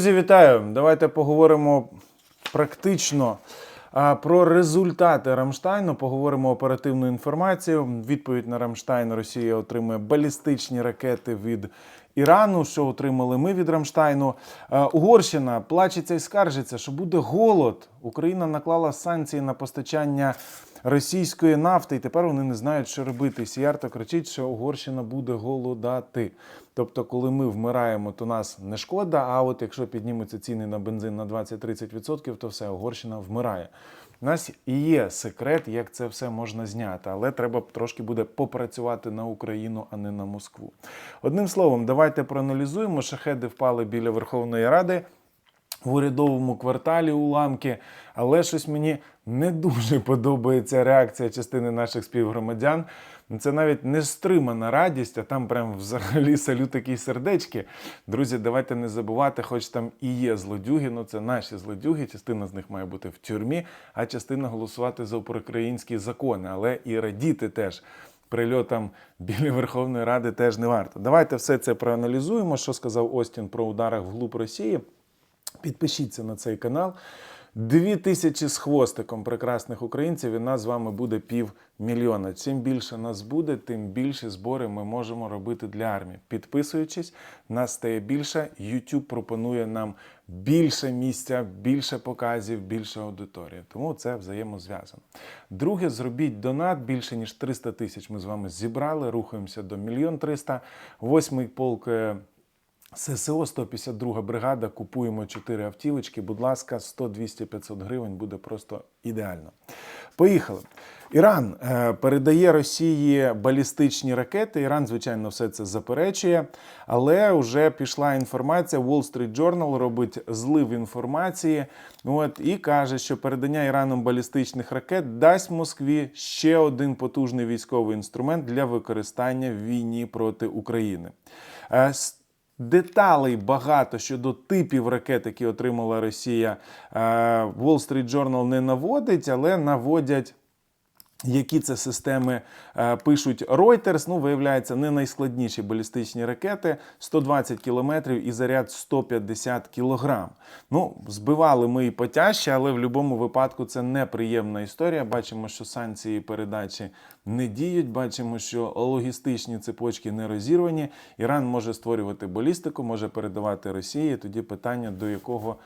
Друзі, вітаю! Давайте поговоримо практично про результати Рамштайну. Поговоримо оперативну інформацію. Відповідь на Рамштайн Росія отримує балістичні ракети від Ірану. Що отримали ми від Рамштайну? Угорщина плачеться і скаржиться, що буде голод. Україна наклала санкції на постачання. Російської нафти, і тепер вони не знають, що робити. Сіярто кричить, що Угорщина буде голодати. Тобто, коли ми вмираємо, то нас не шкода. А от якщо піднімуться ціни на бензин на 20-30%, то все, Угорщина вмирає. У нас і є секрет, як це все можна зняти, але треба трошки буде попрацювати на Україну, а не на Москву. Одним словом, давайте проаналізуємо. Шахеди впали біля Верховної Ради в урядовому кварталі уламки, але щось мені не дуже подобається реакція частини наших співгромадян. Це навіть не стримана радість, а там прям взагалі салют такі сердечки. Друзі, давайте не забувати, хоч там і є злодюги, ну це наші злодюги. Частина з них має бути в тюрмі, а частина голосувати за проукраїнські закони, але і радіти теж. Прильотам біля Верховної Ради теж не варто. Давайте все це проаналізуємо, що сказав Остін про ударах вглуб Росії. Підпишіться на цей канал. Дві тисячі з хвостиком прекрасних українців, і нас з вами буде півмільйона. Чим більше нас буде, тим більші збори ми можемо робити для армії. Підписуючись, нас стає більше. YouTube пропонує нам більше місця, більше показів, більше аудиторії. Тому це взаємозв'язано. Друге, зробіть донат більше ніж 300 тисяч. Ми з вами зібрали, рухаємося до мільйон 300. Восьмий полк. Е, ССО 152 бригада. Купуємо 4 автівочки. Будь ласка, 100, 200, 500 гривень буде просто ідеально. Поїхали. Іран е, передає Росії балістичні ракети. Іран, звичайно, все це заперечує, але вже пішла інформація. Wall Street Journal робить злив інформації. От і каже, що передання Іраном балістичних ракет дасть Москві ще один потужний військовий інструмент для використання в війні проти України. Деталей багато щодо типів ракет, які отримала Росія, е, Wall Street Journal не наводить, але наводять. Які це системи е, пишуть Reuters, ну, виявляється, не найскладніші балістичні ракети 120 кілометрів і заряд 150 кілограм. Ну, збивали ми і потяжче, але в будь-якому випадку це неприємна історія. Бачимо, що санкції передачі не діють. Бачимо, що логістичні цепочки не розірвані. Іран може створювати балістику, може передавати Росії. Тоді питання, до якого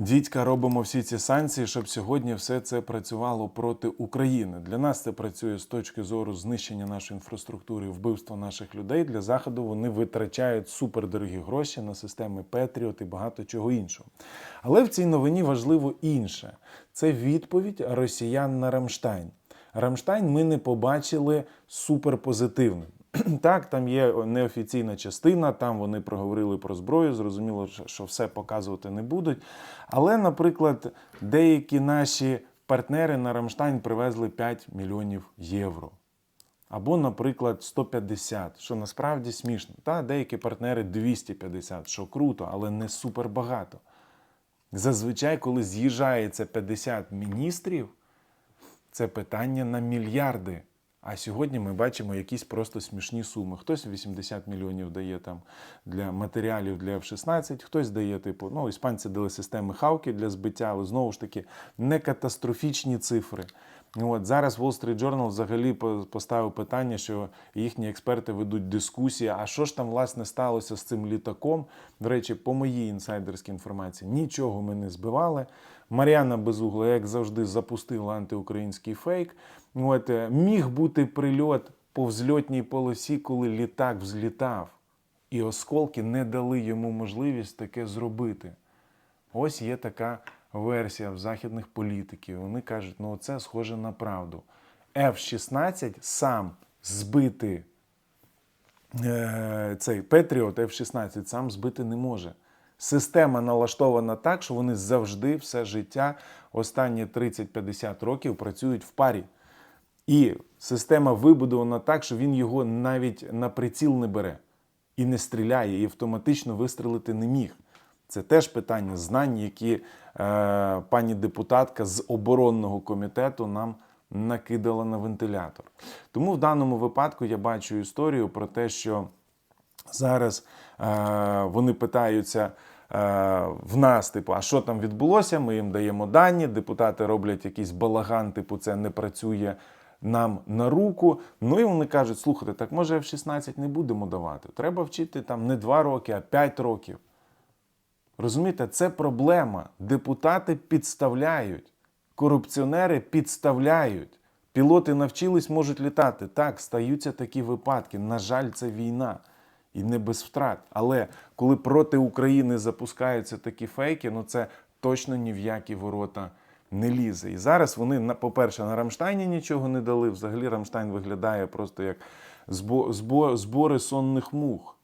Дідька, робимо всі ці санкції, щоб сьогодні все це працювало проти України. Для нас це працює з точки зору знищення нашої інфраструктури, вбивства наших людей. Для заходу вони витрачають супердорогі гроші на системи Петріот і багато чого іншого. Але в цій новині важливо інше: це відповідь росіян на Рамштайн. Рамштайн ми не побачили суперпозитивним. Так, там є неофіційна частина, там вони проговорили про зброю, зрозуміло, що- все показувати не будуть. Але, наприклад, деякі наші партнери на Рамштайн привезли 5 мільйонів євро. Або, наприклад, 150, що насправді смішно. Та деякі партнери 250, що круто, але не супер багато. Зазвичай, коли з'їжджається 50 міністрів, це питання на мільярди. А сьогодні ми бачимо якісь просто смішні суми. Хтось 80 мільйонів дає там для матеріалів для F-16, хтось дає, типу, ну, іспанці дали системи хавки для збиття, але знову ж таки не катастрофічні цифри. От зараз Wall Street Journal взагалі поставив питання, що їхні експерти ведуть дискусії. А що ж там власне сталося з цим літаком? До речі, по моїй інсайдерській інформації нічого ми не збивали. Мар'яна Безугла, як завжди, запустила антиукраїнський фейк. От, е, міг бути прильот по взльотній полосі, коли літак взлітав, і осколки не дали йому можливість таке зробити. Ось є така версія в західних політиків. Вони кажуть, ну це схоже на правду. F-16 сам збити е, цей Петріот F-16 сам збити не може. Система налаштована так, що вони завжди все життя, останні 30-50 років працюють в парі. І система вибудована так, що він його навіть на приціл не бере і не стріляє, і автоматично вистрелити не міг. Це теж питання знань, які е, пані депутатка з оборонного комітету нам накидала на вентилятор. Тому в даному випадку я бачу історію про те, що зараз е, вони питаються в нас, типу, а що там відбулося? Ми їм даємо дані, депутати роблять якийсь балаган, типу, це не працює нам на руку. Ну і вони кажуть: слухайте, так може в 16 не будемо давати. Треба вчити там не 2 роки, а 5 років. Розумієте, це проблема. Депутати підставляють, корупціонери підставляють. Пілоти навчились, можуть літати. Так, стаються такі випадки. На жаль, це війна. І не без втрат. Але коли проти України запускаються такі фейки, ну це точно ні в які ворота не лізе. І зараз вони, по-перше, на Рамштайні нічого не дали. Взагалі Рамштайн виглядає просто як збо- збо- збори сонних мух.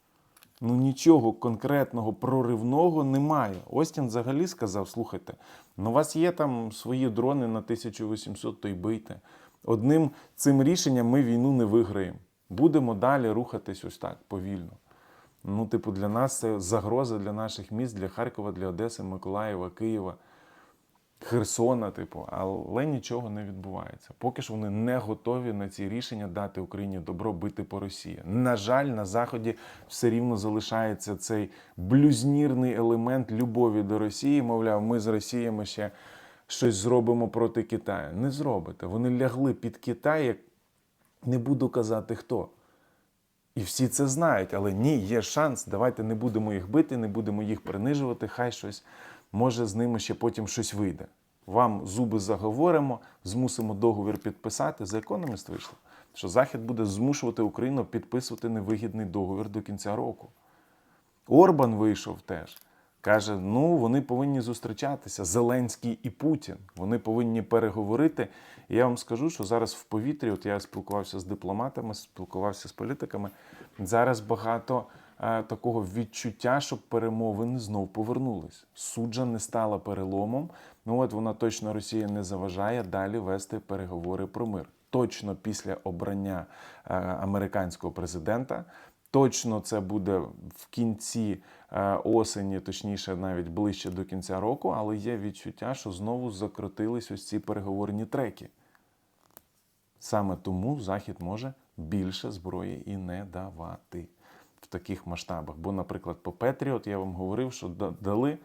Ну нічого конкретного проривного немає. Остін взагалі сказав: слухайте, ну у вас є там свої дрони на 1800, то й бийте. Одним цим рішенням ми війну не виграємо. Будемо далі рухатись ось так повільно. Ну, типу, для нас це загроза для наших міст, для Харкова, для Одеси, Миколаєва, Києва, Херсона, типу, але нічого не відбувається. Поки ж вони не готові на ці рішення дати Україні добро бити по Росії. На жаль, на Заході все рівно залишається цей блюзнірний елемент любові до Росії. Мовляв, ми з Росіями ще щось зробимо проти Китаю. Не зробите. Вони лягли під Китай, як не буду казати хто. І всі це знають, але ні, є шанс. Давайте не будемо їх бити, не будемо їх принижувати. Хай щось може з ними ще потім щось вийде. Вам зуби заговоримо, змусимо договір підписати. За економіст вийшло, що Захід буде змушувати Україну підписувати невигідний договір до кінця року. Орбан вийшов теж. Каже: ну вони повинні зустрічатися, Зеленський і Путін. Вони повинні переговорити. І я вам скажу, що зараз в повітрі, от я спілкувався з дипломатами, спілкувався з політиками. Зараз багато е, такого відчуття, щоб перемовини знов повернулись. Суджа не стала переломом. Ну от вона точно Росія не заважає далі вести переговори про мир. Точно після обрання е, американського президента. Точно це буде в кінці е, осені, точніше, навіть ближче до кінця року, але є відчуття, що знову закрутились ось ці переговорні треки. Саме тому Захід може більше зброї і не давати в таких масштабах. Бо, наприклад, по Петріот я вам говорив, що да- дали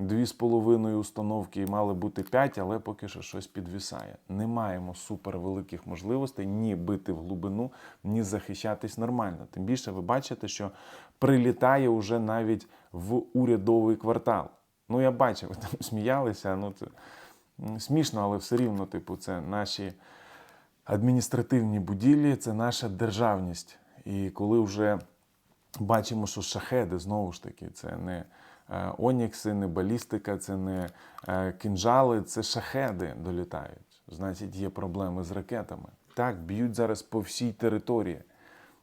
дві з половиною установки і мали бути п'ять, але поки що щось підвісає. Не маємо супервеликих можливостей ні бити в глибину, ні захищатись нормально. Тим більше ви бачите, що прилітає уже навіть в урядовий квартал. Ну, я бачив, ви там сміялися. Ну, це смішно, але все рівно, типу, це наші адміністративні будівлі це наша державність. І коли вже бачимо, що шахеди знову ж таки, це не онікси, не балістика, це не е, кінжали, це шахеди долітають. Значить, є проблеми з ракетами. Так, б'ють зараз по всій території.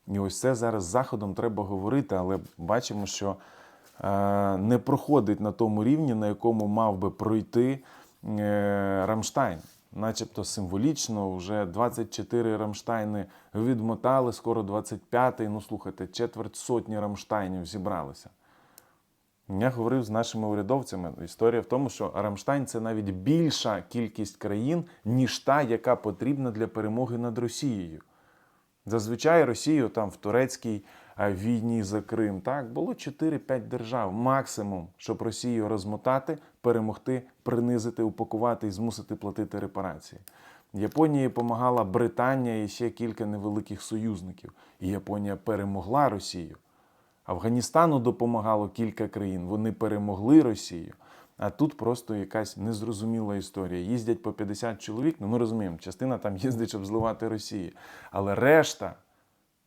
І ось це зараз заходом треба говорити, але бачимо, що е, не проходить на тому рівні, на якому мав би пройти е, Рамштайн. Начебто символічно, вже 24 Рамштайни відмотали, скоро 25-й. Ну слухайте, четверть сотні Рамштайнів зібралися. Я говорив з нашими урядовцями. Історія в тому, що Рамштайн це навіть більша кількість країн, ніж та, яка потрібна для перемоги над Росією. Зазвичай Росію там в турецькій е, війні за Крим так було 4-5 держав максимум, щоб Росію розмотати, перемогти, принизити, упакувати і змусити платити репарації. Японії допомагала Британія і ще кілька невеликих союзників. І Японія перемогла Росію. Афганістану допомагало кілька країн. Вони перемогли Росію. А тут просто якась незрозуміла історія. Їздять по 50 чоловік. Ну ми розуміємо, частина там їздить, щоб зливати Росію. Але решта,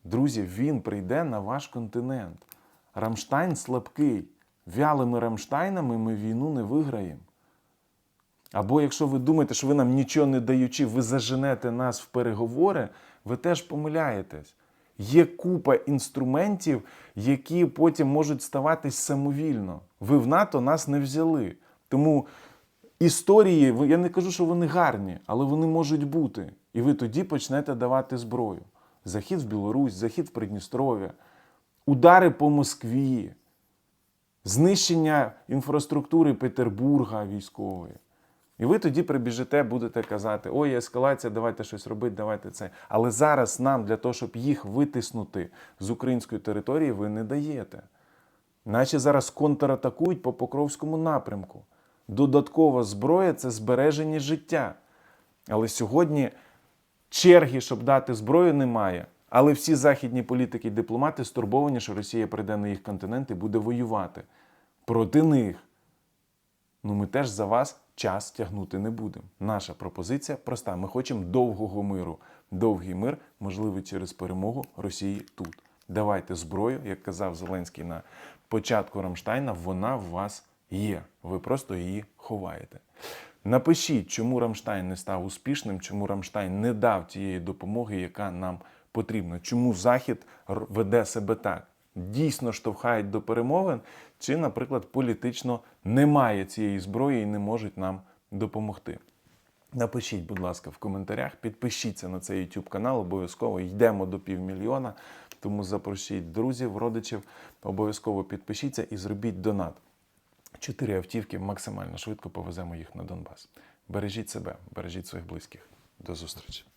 друзі, він прийде на ваш континент. Рамштайн слабкий. Вялими Рамштайнами ми війну не виграємо. Або якщо ви думаєте, що ви нам нічого не даючи, ви заженете нас в переговори, ви теж помиляєтесь. Є купа інструментів, які потім можуть ставатись самовільно. Ви в НАТО нас не взяли. Тому історії, я не кажу, що вони гарні, але вони можуть бути. І ви тоді почнете давати зброю. Захід в Білорусь, захід в Придністров'я, удари по Москві, знищення інфраструктури Петербурга військової. І ви тоді прибіжите, будете казати: ой, ескалація, давайте щось робити, давайте це. Але зараз нам для того, щоб їх витиснути з української території, ви не даєте. Наші зараз контратакують по Покровському напрямку. Додаткова зброя це збереження життя. Але сьогодні черги, щоб дати зброю, немає. Але всі західні політики і дипломати стурбовані, що Росія прийде на їх континент і буде воювати проти них. Ну, ми теж за вас час тягнути не будемо. Наша пропозиція проста: ми хочемо довгого миру. Довгий мир можливий через перемогу Росії тут. Давайте зброю, як казав Зеленський на початку Рамштайна, вона в вас є. Ви просто її ховаєте. Напишіть, чому Рамштайн не став успішним, чому Рамштайн не дав тієї допомоги, яка нам потрібна. Чому Захід веде себе так? Дійсно штовхають до перемовин, чи, наприклад, політично немає цієї зброї і не можуть нам допомогти. Напишіть, будь ласка, в коментарях, підпишіться на цей YouTube канал, обов'язково йдемо до півмільйона. Тому запросіть друзів, родичів, обов'язково підпишіться і зробіть донат. Чотири автівки максимально швидко повеземо їх на Донбас. Бережіть себе, бережіть своїх близьких. До зустрічі.